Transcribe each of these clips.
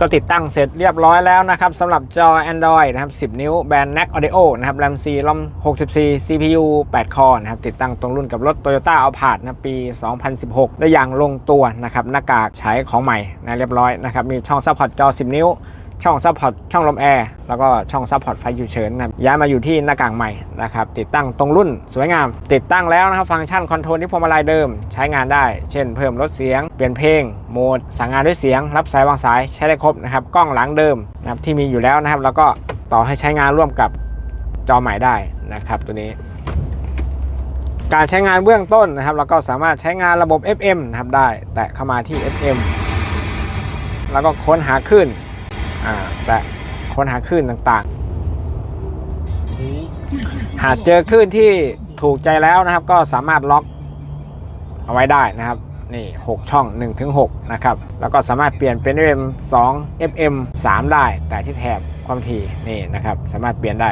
ก็ติดตั้งเสร็จเรียบร้อยแล้วนะครับสำหรับจอ Android นะครับ 10 นิ้วแบรนด์ NAC Audio นะครับ RAM 4 ROM 64 CPU 8 คอร์นะครับ ติดตั้งตรงรุ่นกับรถ Toyota a l p a r d นะปี 2016 ได้อย่างลงตัวนะครับ หน้ากากใช้ของใหม่นะเรียบร้อยนะครับ มีช่องซัพพอร์ตจอ 10 นิ้ว ช่องซัพพอร์ตช่องลมแอร์แล้วก็ช่องซัพพอร์ตไฟฉุกเฉินนะครับย้ายมาอยู่ที่หน้ากากใหม่นะครับติดตั้งตรงรุ่นสวยงาม ติดตั้งแล้วนะครับฟังก์ชันคอนโทรลที่พวงมาลัยเดิมใช้งานได้ เช่นเพิ่มลดเสียง เปลี่ยนเพลงโหมด สั่งงานด้วยเสียง รับสายวางสายใช้ได้ครบนะครับกล้องหลังเดิมนะครับที่มีอยู่แล้วนะครับ แล้วก็ต่อให้ใช้งานร่วมกับจอใหม่ได้นะครับตัวนี้การใช้งานเบื้องต้นนะครับเราก็สามารถใช้งานระบบ FM นะครับได้ แตะเข้ามาที่ FM แล้วก็ค้นหาคลื่น อ่าแตะค้นหาคลื่นต่างๆ หากเจอคลื่นที่ถูกใจแล้วนะครับ ก็สามารถล็อกเอาไว้ได้นะครับนี่6ช่อง1ถึง6นะครับ แล้วก็สามารถเปลี่ยนเป็น FM 2 FM 3 ได้ แต่ที่แถบความถี่นี่นะครับ สามารถเปลี่ยนได้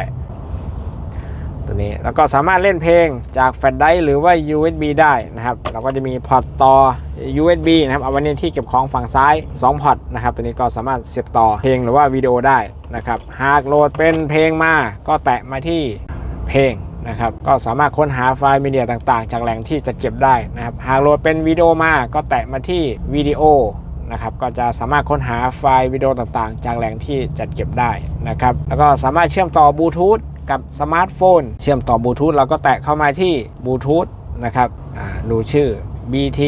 ตัวนี้แล้วก็สามารถเล่นเพลงจากแฟลชไดร์หรือว่า USB ได้นะครับเราก็จะมีพอร์ตต่อ USB นะครับเอาไว้ในที่เก็บของฝั่งซ้าย 2 พอร์ตนะครับตัวนี้ก็สามารถเสียบต่อเพลงหรือว่าวิดีโอได้นะครับหากโหลดเป็นเพลงมาก็แตะมาที่เพลงนะครับก็สามารถค้นหาไฟล์มีเดียต่างๆ จากแหล่งที่จะเก็บได้นะครับหากโหลดเป็นวิดีโอมาก็แตะมาที่วิดีโอนะครับก็จะสามารถค้นหาไฟล์วิดีโอต่างๆ จากแหล่งที่จัดเก็บได้นะครับแล้วก็สามารถเชื่อมต่อบลูทูธ กับสมาร์ทโฟน เชื่อมต่อบลูทูธเราก็แตะเข้ามาที่บลูทูธนะครับดูชื่อ BT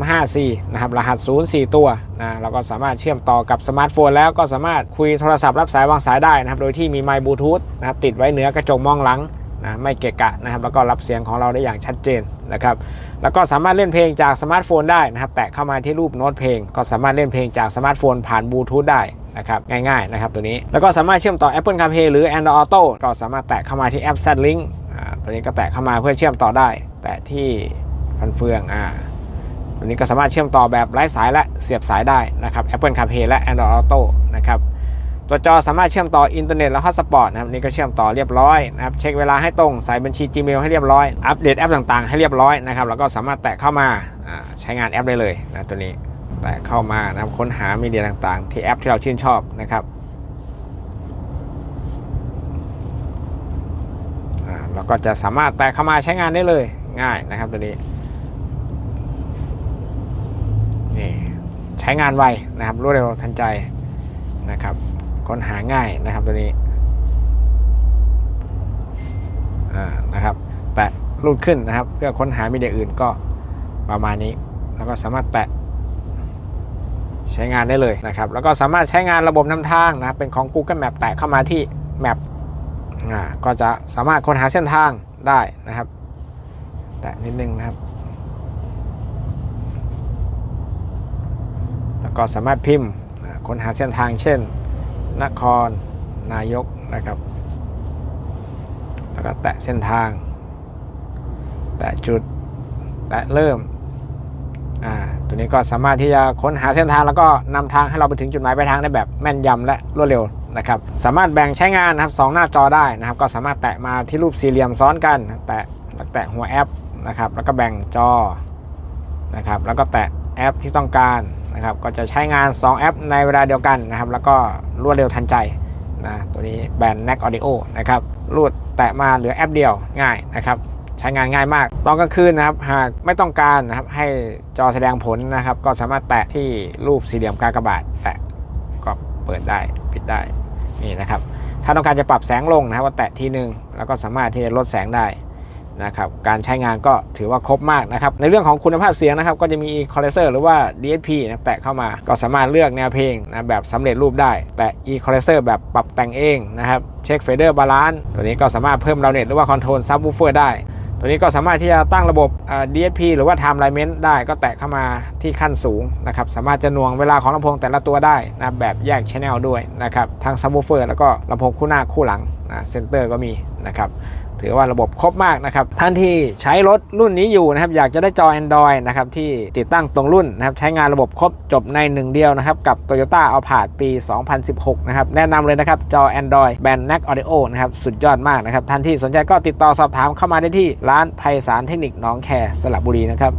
8354 นะครับรหัส 0 4 ตัวนะเราก็สามารถเชื่อมต่อกับสมาร์ทโฟนแล้วก็สามารถคุยโทรศัพท์รับสายวางสายได้นะครับ โดยที่มีไมค์บลูทูธนะครับติดไว้เหนือกระจกมองหลัง นะไม่เกะกะนะครับแล้วก็รับเสียงของเราได้อย่างชัดเจนนะครับแล้วก็สามารถเล่นเพลงจากสมาร์ทโฟนได้นะครับแตะเข้ามาที่รูปโน้ตเพลง ก็สามารถเล่นเพลงจากสมาร์ทโฟนผ่านบลูทูธได้นะครับง่ายๆนะครับตัวนี้แล้วก็สามารถเชื่อมต่อ Apple CarPlay หรือ Android Auto ก็สามารถแตะเข้ามาที่แอป Z-Link อ่าตัวนี้ก็แตะเข้ามาเพื่อเชื่อมต่อได้ แตะที่ฟันเฟืองอ่าตัวนี้ก็สามารถเชื่อมต่อแบบไร้สายและเสียบสายได้นะครับ Apple CarPlay และ Android Auto ตัวจอสามารถเชื่อมต่ออินเทอร์เน็ตและฮอตสปอตนะครับนี่ก็เชื่อมต่อเรียบร้อยนะครับเช็คเวลาให้ตรงใส่บัญชี Gmail ให้เรียบร้อยอัปเดตแอปต่างๆ ให้เรียบร้อยนะครับแล้วก็สามารถแตะเข้ามาใช้งานแอปได้เลยนะตัวนี้แตะเข้ามานะครับค้นหามีเดียต่างๆ ที่แอปที่เราชื่นชอบนะครับเราก็จะสามารถแตะเข้ามาใช้งานได้เลยง่ายนะครับตัวนี้นี่ใช้งานไวนะครับรวดเร็วทันใจนะครับ ค้นหาง่ายนะครับตัวนี้นะครับ แตะรูดขึ้นนะครับ เพื่อค้นหามีเดียอื่นก็ประมาณนี้ แล้วก็สามารถแตะใช้งานได้เลยนะครับ แล้วก็สามารถใช้งานระบบนำทางนะครับเป็นของ Google Map แตะเข้ามาที่ Map ก็จะสามารถค้นหาเส้นทางได้นะครับ แตะนิดนึงนะครับ แล้วก็สามารถพิมพ์ค้นหาเส้นทางเช่น นครนายกนะครับ แล้วก็แตะเส้นทาง แตะจุด แตะเริ่ม อ่า ตัวนี้ก็สามารถที่จะค้นหาเส้นทางแล้วก็นำทางให้เราไปถึงจุดหมายปลายทางได้แบบแม่นยำและรวดเร็วนะครับ สามารถแบ่งใช้งานนะครับสองหน้าจอได้นะครับ ก็สามารถแตะมาที่รูปสี่เหลี่ยมซ้อนกัน แตะแล้วแตะหัวแอปนะครับ แล้วก็แบ่งจอนะครับ แล้วก็แตะแอปที่ต้องการนะครับ ก็จะใช้งาน 2 แอปในเวลาเดียวกันนะครับ แล้วก็ รวดเร็วทันใจนะตัวนี้แบรนด์ NAC Audio นะครับรูดแตะมาเหลือแอปเดียวง่ายนะครับใช้งานง่ายมาก ตอนกลางคืนนะครับ หากไม่ต้องการนะครับให้จอแสดงผลนะครับ ก็สามารถแตะที่รูปสี่เหลี่ยมกากบาท แตะก็เปิดได้ปิดได้นี่นะครับ ถ้าต้องการจะปรับแสงลงนะครับก็แตะทีหนึ่งแล้วก็สามารถที่จะลดแสงได้ นะครับการใช้งานก็ถือว่าครบมากนะครับในเรื่องของคุณภาพเสียงนะครับก็จะมี equalizer หรือว่า DSP นะแตะเข้ามาก็สามารถเลือกแนวเพลงนะแบบสำเร็จรูปได้ แต่ equalizer แบบปรับแต่งเองนะครับเช็ค fader balance ตัวนี้ก็สามารถเพิ่ม loudness หรือว่า control subwoofer ได้ ตัวนี้ก็สามารถที่จะตั้งระบบ DSP หรือว่า Time Alignment ได้ก็แตะเข้ามาที่ขั้นสูงนะครับสามารถจะน่วงเวลาของลำโพงแต่ละตัวได้นะแบบแยก Channel ด้วยนะครับทั้ง Subwoofer แล้วก็ลำโพงคู่หน้าคู่หลังนะเซนเตอร์ก็มีนะครับ ถือว่าระบบครบมากนะครับ ท่านที่ใช้รถรุ่นนี้อยู่นะครับอยากจะได้จอ Android นะครับที่ติดตั้งตรงรุ่นนะครับใช้งานระบบครบจบในหนึ่งเดียวนะครับกับ Toyota a l p a r d ปี 2016 นะครับแนะนำเลยนะครับจอ Android แบรนด์ NAC Audio นะครับสุดยอดมากนะครับท่านที่สนใจก็ติดต่อสอบถามเข้ามาได้ที่ร้านไพศาลเทคนิคหน้องแคสระบุรีนะครับ